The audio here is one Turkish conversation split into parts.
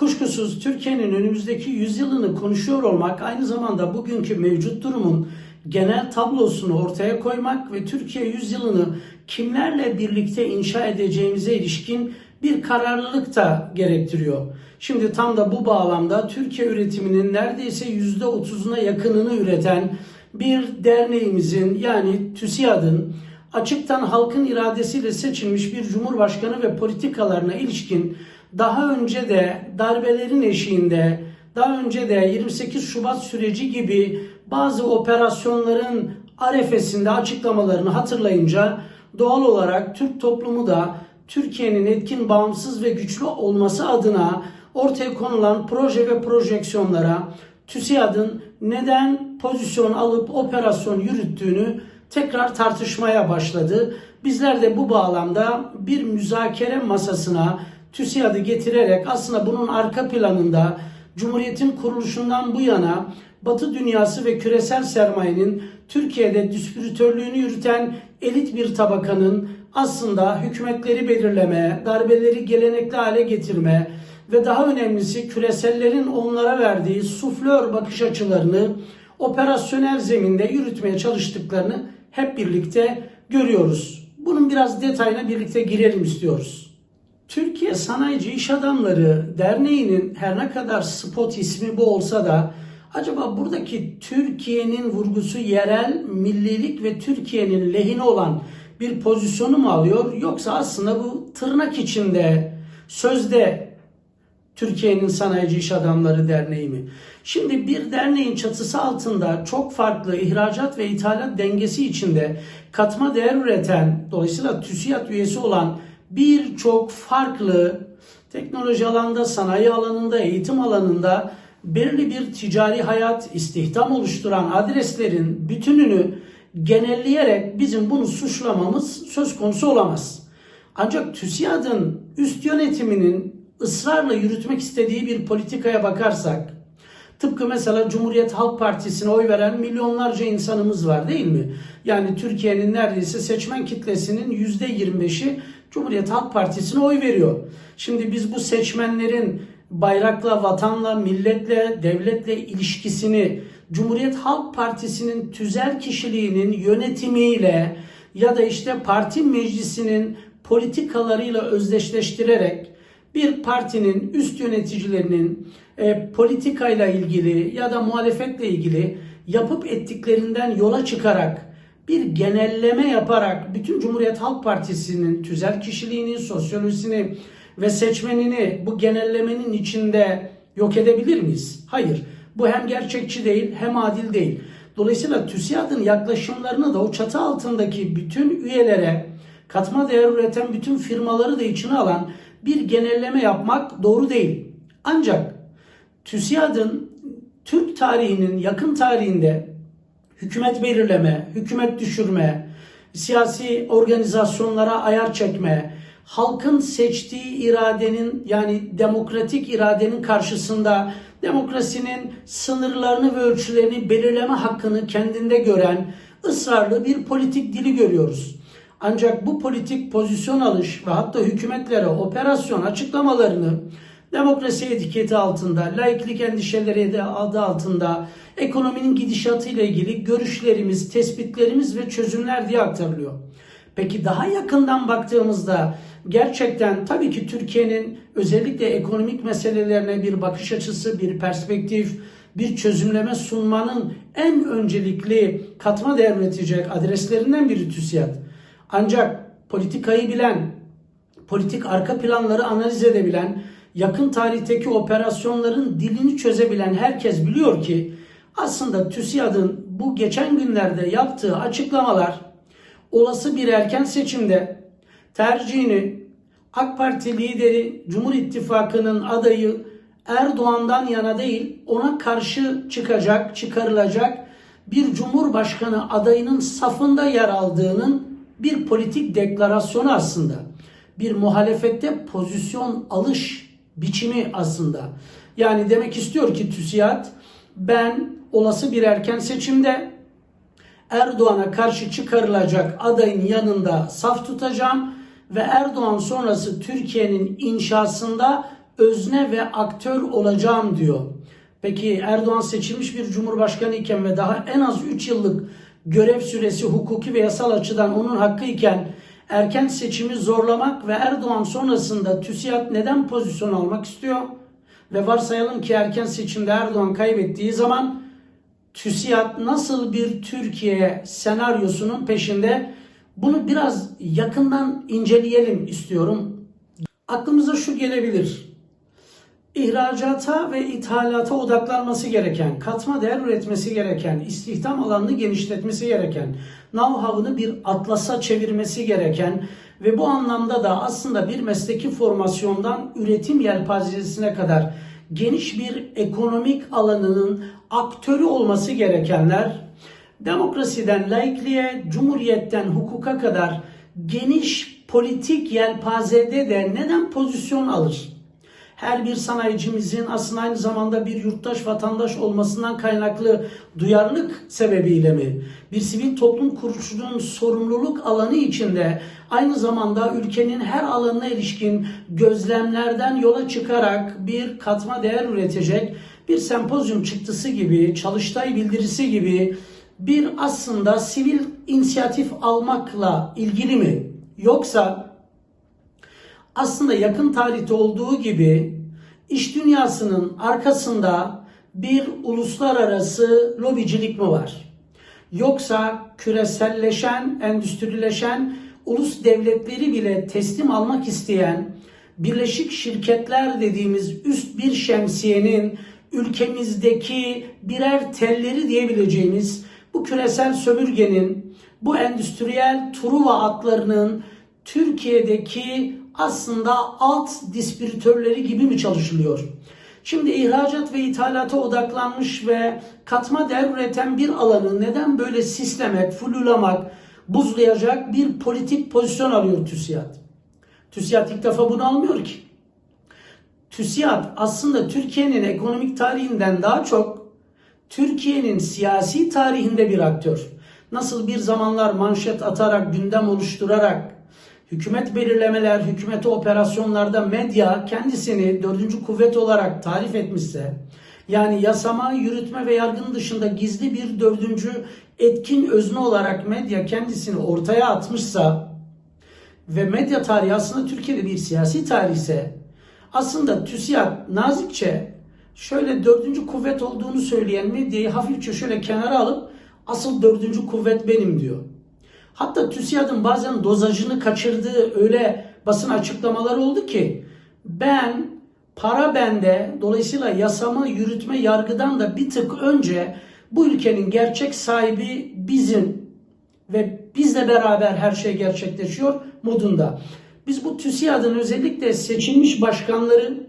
Kuşkusuz Türkiye'nin önümüzdeki yüzyılını konuşuyor olmak aynı zamanda bugünkü mevcut durumun genel tablosunu ortaya koymak ve Türkiye yüzyılını kimlerle birlikte inşa edeceğimize ilişkin bir kararlılık da gerektiriyor. Şimdi tam da bu bağlamda Türkiye üretiminin neredeyse %30'una yakınını üreten bir derneğimizin yani TÜSİAD'ın açıktan halkın iradesiyle seçilmiş bir cumhurbaşkanı ve politikalarına ilişkin daha önce de darbelerin eşiğinde, daha önce de 28 Şubat süreci gibi bazı operasyonların arefesinde açıklamalarını hatırlayınca doğal olarak Türk toplumu da Türkiye'nin etkin, bağımsız ve güçlü olması adına ortaya konulan proje ve projeksiyonlara TÜSİAD'ın neden pozisyon alıp operasyon yürüttüğünü tekrar tartışmaya başladı. Bizler de bu bağlamda bir müzakere masasına TÜSİAD'ı getirerek aslında bunun arka planında Cumhuriyet'in kuruluşundan bu yana Batı dünyası ve küresel sermayenin Türkiye'de distribütörlüğünü yürüten elit bir tabakanın aslında hükümetleri belirleme, darbeleri gelenekli hale getirme ve daha önemlisi küresellerin onlara verdiği suflör bakış açılarını operasyonel zeminde yürütmeye çalıştıklarını hep birlikte görüyoruz. Bunun biraz detayına birlikte girelim istiyoruz. Türkiye Sanayici İş Adamları Derneği'nin her ne kadar spot ismi bu olsa da acaba buradaki Türkiye'nin vurgusu yerel, millilik ve Türkiye'nin lehine olan bir pozisyonu mu alıyor yoksa aslında bu tırnak içinde sözde Türkiye'nin Sanayici İş Adamları Derneği mi? Şimdi bir derneğin çatısı altında çok farklı ihracat ve ithalat dengesi içinde katma değer üreten, dolayısıyla TÜSİAD üyesi olan birçok farklı teknoloji alanında, sanayi alanında, eğitim alanında belirli bir ticari hayat, istihdam oluşturan adreslerin bütününü genelleyerek bizim bunu suçlamamız söz konusu olamaz. Ancak TÜSİAD'ın üst yönetiminin ısrarla yürütmek istediği bir politikaya bakarsak, tıpkı mesela Cumhuriyet Halk Partisi'ne oy veren milyonlarca insanımız var değil mi? Yani Türkiye'nin neredeyse seçmen kitlesinin %25'i Cumhuriyet Halk Partisi'ne oy veriyor. Şimdi biz bu seçmenlerin bayrakla, vatanla, milletle, devletle ilişkisini Cumhuriyet Halk Partisi'nin tüzel kişiliğinin yönetimiyle ya da işte parti meclisinin politikalarıyla özdeşleştirerek bir partinin üst yöneticilerinin e, politikayla ilgili ya da muhalefetle ilgili yapıp ettiklerinden yola çıkarak bir genelleme yaparak bütün Cumhuriyet Halk Partisi'nin tüzel kişiliğini, sosyolojisini ve seçmenini bu genellemenin içinde yok edebilir miyiz? Hayır. Bu hem gerçekçi değil hem adil değil. Dolayısıyla TÜSİAD'ın yaklaşımlarını da o çatı altındaki bütün üyelere katma değer üreten bütün firmaları da içine alan bir genelleme yapmak doğru değil. Ancak TÜSİAD'ın Türk tarihinin yakın tarihinde hükümet belirleme, hükümet düşürme, siyasi organizasyonlara ayar çekme, halkın seçtiği iradenin yani demokratik iradenin karşısında demokrasinin sınırlarını ve ölçülerini belirleme hakkını kendinde gören ısrarlı bir politik dili görüyoruz. Ancak bu politik pozisyon alış ve hatta hükümetlere operasyon açıklamalarını demokrasi etiketi altında, laiklik endişeleri de adı altında ekonominin gidişatı ile ilgili görüşlerimiz, tespitlerimiz ve çözümler diye aktarılıyor. Peki daha yakından baktığımızda gerçekten tabii ki Türkiye'nin özellikle ekonomik meselelerine bir bakış açısı, bir perspektif, bir çözümleme sunmanın en öncelikli katma değer üretecek adreslerinden biri TÜSİAD. Ancak politikayı bilen, politik arka planları analiz edebilen, yakın tarihteki operasyonların dilini çözebilen herkes biliyor ki aslında TÜSİAD'ın bu geçen günlerde yaptığı açıklamalar olası bir erken seçimde tercihini AK Parti lideri Cumhur İttifakı'nın adayı Erdoğan'dan yana değil ona karşı çıkacak, çıkarılacak bir cumhurbaşkanı adayının safında yer aldığının bir politik deklarasyonu aslında. Bir muhalefette pozisyon alış biçimi aslında. Yani demek istiyor ki TÜSİAD ben olası bir erken seçimde Erdoğan'a karşı çıkarılacak adayın yanında saf tutacağım ve Erdoğan sonrası Türkiye'nin inşasında özne ve aktör olacağım diyor. Peki Erdoğan seçilmiş bir cumhurbaşkanı iken ve daha en az 3 yıllık görev süresi hukuki ve yasal açıdan onun hakkı iken erken seçimi zorlamak ve Erdoğan sonrasında TÜSİAD neden pozisyon almak istiyor? Ve varsayalım ki erken seçimde Erdoğan kaybettiği zaman TÜSİAD nasıl bir Türkiye senaryosunun peşinde? Bunu biraz yakından inceleyelim istiyorum. Aklımıza şu gelebilir. İhracata ve ithalata odaklanması gereken, katma değer üretmesi gereken, istihdam alanını genişletmesi gereken, know-how'ını bir atlasa çevirmesi gereken ve bu anlamda da aslında bir mesleki formasyondan üretim yelpazesine kadar geniş bir ekonomik alanının aktörü olması gerekenler, demokrasiden laikliğe, cumhuriyetten hukuka kadar geniş politik yelpazede de neden pozisyon alır? Her bir sanayicimizin aslında aynı zamanda bir yurttaş vatandaş olmasından kaynaklı duyarlılık sebebiyle mi? Bir sivil toplum kuruluşunun sorumluluk alanı içinde aynı zamanda ülkenin her alanına ilişkin gözlemlerden yola çıkarak bir katma değer üretecek bir sempozyum çıktısı gibi, çalıştay bildirisi gibi bir aslında sivil inisiyatif almakla ilgili mi? Yoksa aslında yakın tarihte olduğu gibi iş dünyasının arkasında bir uluslararası lobicilik mi var? Yoksa küreselleşen, endüstrileşen ulus devletleri bile teslim almak isteyen birleşik şirketler dediğimiz üst bir şemsiyenin ülkemizdeki birer telleri diyebileceğimiz bu küresel sömürgenin, bu endüstriyel Truva atlarının Türkiye'deki aslında alt distribütörleri gibi mi çalışılıyor? Şimdi ihracat ve ithalata odaklanmış ve katma değer üreten bir alanı neden böyle sislemek, fululamak, buzlayacak bir politik pozisyon alıyor TÜSİAD? TÜSİAD ilk defa bunu almıyor ki. TÜSİAD aslında Türkiye'nin ekonomik tarihinden daha çok Türkiye'nin siyasi tarihinde bir aktör. Nasıl bir zamanlar manşet atarak, gündem oluşturarak, hükümet belirlemeler, hükümeti operasyonlarda medya kendisini dördüncü kuvvet olarak tarif etmişse, yani yasama, yürütme ve yargının dışında gizli bir dördüncü etkin özne olarak medya kendisini ortaya atmışsa ve medya tarihi aslında Türkiye'de bir siyasi tarih ise aslında TÜSİAD nazikçe şöyle dördüncü kuvvet olduğunu söyleyen medyayı hafifçe şöyle kenara alıp asıl dördüncü kuvvet benim diyor. Hatta TÜSİAD'ın bazen dozajını kaçırdığı öyle basın açıklamaları oldu ki ben para bende dolayısıyla yasama, yürütme, yargıdan da bir tık önce bu ülkenin gerçek sahibi bizim ve bizle beraber her şey gerçekleşiyor modunda. Biz bu TÜSİAD'ın özellikle seçilmiş başkanları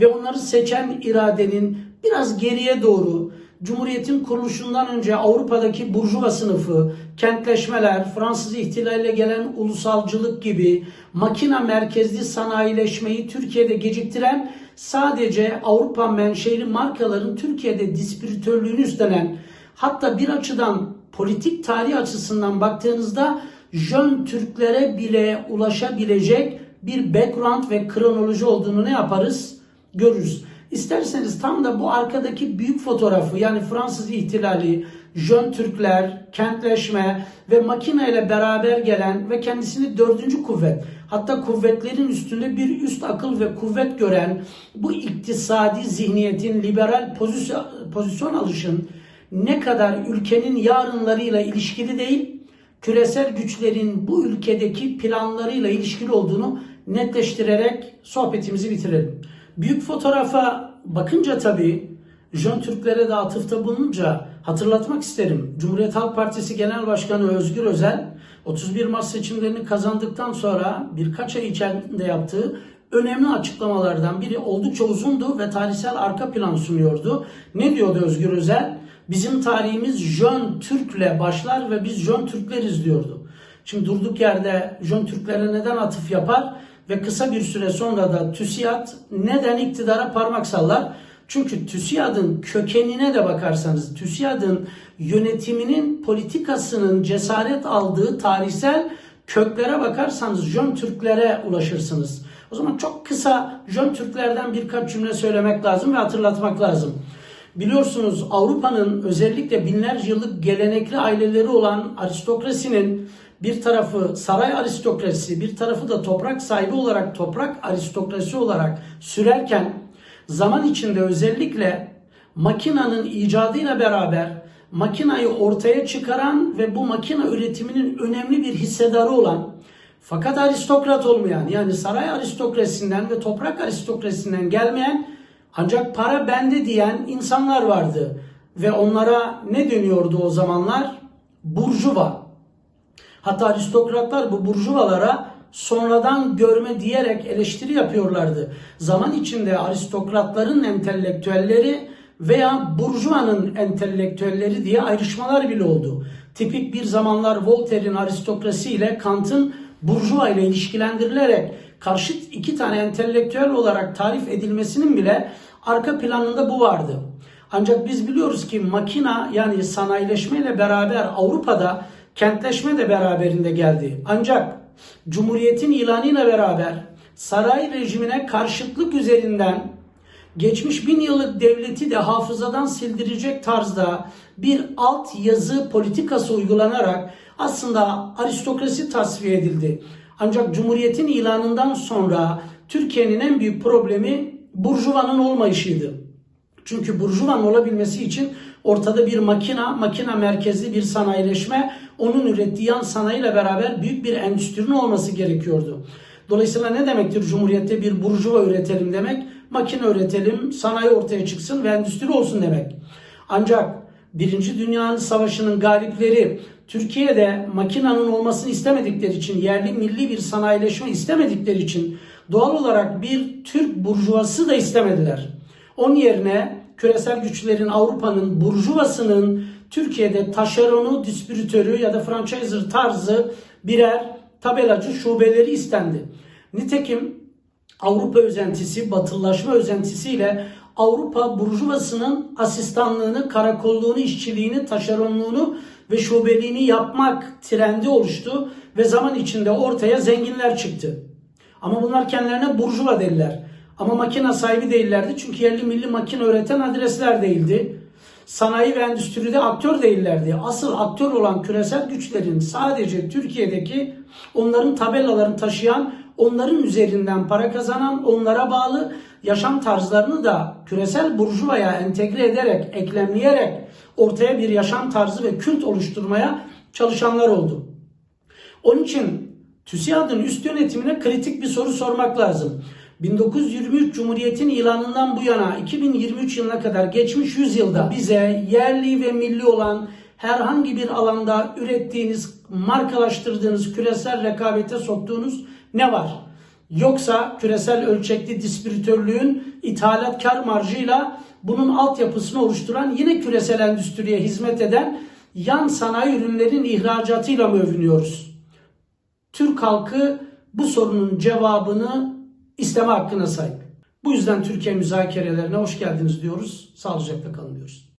ve onları seçen iradenin biraz geriye doğru Cumhuriyetin kuruluşundan önce Avrupa'daki burjuva sınıfı, kentleşmeler, Fransız ihtilaliyle gelen ulusalcılık gibi makina merkezli sanayileşmeyi Türkiye'de geciktiren sadece Avrupa menşeli markaların Türkiye'de distribütörlüğünü üstlenen hatta bir açıdan politik tarih açısından baktığınızda Jön Türklere bile ulaşabilecek bir background ve kronoloji olduğunu ne yaparız? Görürüz. İsterseniz tam da bu arkadaki büyük fotoğrafı yani Fransız ihtilali, Jön Türkler, kentleşme ve makine ile beraber gelen ve kendisini dördüncü kuvvet hatta kuvvetlerin üstünde bir üst akıl ve kuvvet gören bu iktisadi zihniyetin liberal pozisyon, pozisyon alışın ne kadar ülkenin yarınlarıyla ilişkili değil, küresel güçlerin bu ülkedeki planlarıyla ilişkili olduğunu netleştirerek sohbetimizi bitirelim. Büyük fotoğrafa bakınca tabii Jön Türklere de atıfta bulununca hatırlatmak isterim. Cumhuriyet Halk Partisi Genel Başkanı Özgür Özel 31 Mart seçimlerini kazandıktan sonra birkaç ay içerisinde yaptığı önemli açıklamalardan biri oldukça uzundu ve tarihsel arka plan sunuyordu. Ne diyordu Özgür Özel? Bizim tarihimiz Jön Türk'le başlar ve biz Jön Türkleriz diyordu. Şimdi durduk yerde Jön Türklere neden atıf yapar? Ve kısa bir süre sonra da TÜSİAD neden iktidara parmak sallar? Çünkü TÜSİAD'ın kökenine de bakarsanız, TÜSİAD'ın yönetiminin politikasının cesaret aldığı tarihsel köklere bakarsanız Jön Türklere ulaşırsınız. O zaman çok kısa Jön Türklerden birkaç cümle söylemek lazım ve hatırlatmak lazım. Biliyorsunuz Avrupa'nın özellikle binlerce yıllık gelenekli aileleri olan aristokrasinin bir tarafı saray aristokrasisi, bir tarafı da toprak sahibi olarak toprak aristokrasi olarak sürerken zaman içinde özellikle makinanın icadıyla beraber makinayı ortaya çıkaran ve bu makina üretiminin önemli bir hissedarı olan fakat aristokrat olmayan yani saray aristokrasisinden ve toprak aristokrasisinden gelmeyen ancak para bende diyen insanlar vardı. Ve onlara ne deniyordu o zamanlar? Burjuva. Hatta aristokratlar bu burjuvalara sonradan görme diyerek eleştiri yapıyorlardı. Zaman içinde aristokratların entelektüelleri veya burjuvanın entelektüelleri diye ayrışmalar bile oldu. Tipik bir zamanlar Voltaire'in aristokrasi ile Kant'ın burjuva ile ilişkilendirilerek karşıt iki tane entelektüel olarak tarif edilmesinin bile arka planında bu vardı. Ancak biz biliyoruz ki makina yani sanayileşme ile beraber Avrupa'da kentleşme de beraberinde geldi. Ancak Cumhuriyet'in ilanıyla beraber saray rejimine karşıtlık üzerinden geçmiş bin yıllık devleti de hafızadan sildirecek tarzda bir alt yazı politikası uygulanarak aslında aristokrasi tasfiye edildi. Ancak Cumhuriyet'in ilanından sonra Türkiye'nin en büyük problemi burjuvanın olmayışıydı. Çünkü burjuvan olabilmesi için ortada bir makina, makina merkezli bir sanayileşme, onun ürettiği yan sanayiyle beraber büyük bir endüstrinin olması gerekiyordu. Dolayısıyla ne demektir Cumhuriyette bir burjuva üretelim demek? Makine üretelim, sanayi ortaya çıksın ve endüstri olsun demek. Ancak Birinci Dünya Savaşı'nın galipleri Türkiye'de makinanın olmasını istemedikleri için, yerli milli bir sanayileşme istemedikleri için doğal olarak bir Türk burjuvası da istemediler. Onun yerine küresel güçlerin Avrupa'nın burjuvasının Türkiye'de taşeronu, distribütörü ya da franchiser tarzı birer tabelacı şubeleri istendi. Nitekim Avrupa özentisi, batılılaşma özentisiyle Avrupa burjuvasının asistanlığını, karakolluğunu, işçiliğini, taşeronluğunu ve şubeliğini yapmak trendi oluştu ve zaman içinde ortaya zenginler çıktı. Ama bunlar kendilerine burjuva dediler. Ama makine sahibi değillerdi çünkü yerli milli makine üreten adresler değildi. Sanayi ve endüstride aktör değillerdi. Asıl aktör olan küresel güçlerin sadece Türkiye'deki onların tabelalarını taşıyan, onların üzerinden para kazanan, onlara bağlı yaşam tarzlarını da küresel burjuvaya entegre ederek, eklemleyerek ortaya bir yaşam tarzı ve kült oluşturmaya çalışanlar oldu. Onun için TÜSİAD'ın üst yönetimine kritik bir soru sormak lazım. 1923 Cumhuriyet'in ilanından bu yana 2023 yılına kadar geçmiş 100 yılda bize yerli ve milli olan herhangi bir alanda ürettiğiniz, markalaştırdığınız, küresel rekabete soktuğunuz ne var? Yoksa küresel ölçekli distribütörlüğün ithalat kar marjıyla bunun altyapısını oluşturan yine küresel endüstriye hizmet eden yan sanayi ürünlerin ihracatıyla mı övünüyoruz? Türk halkı bu sorunun cevabını isteme hakkına sahip. Bu yüzden Türkiye müzakerelerine hoş geldiniz diyoruz. Sağlıcakla kalın diyoruz.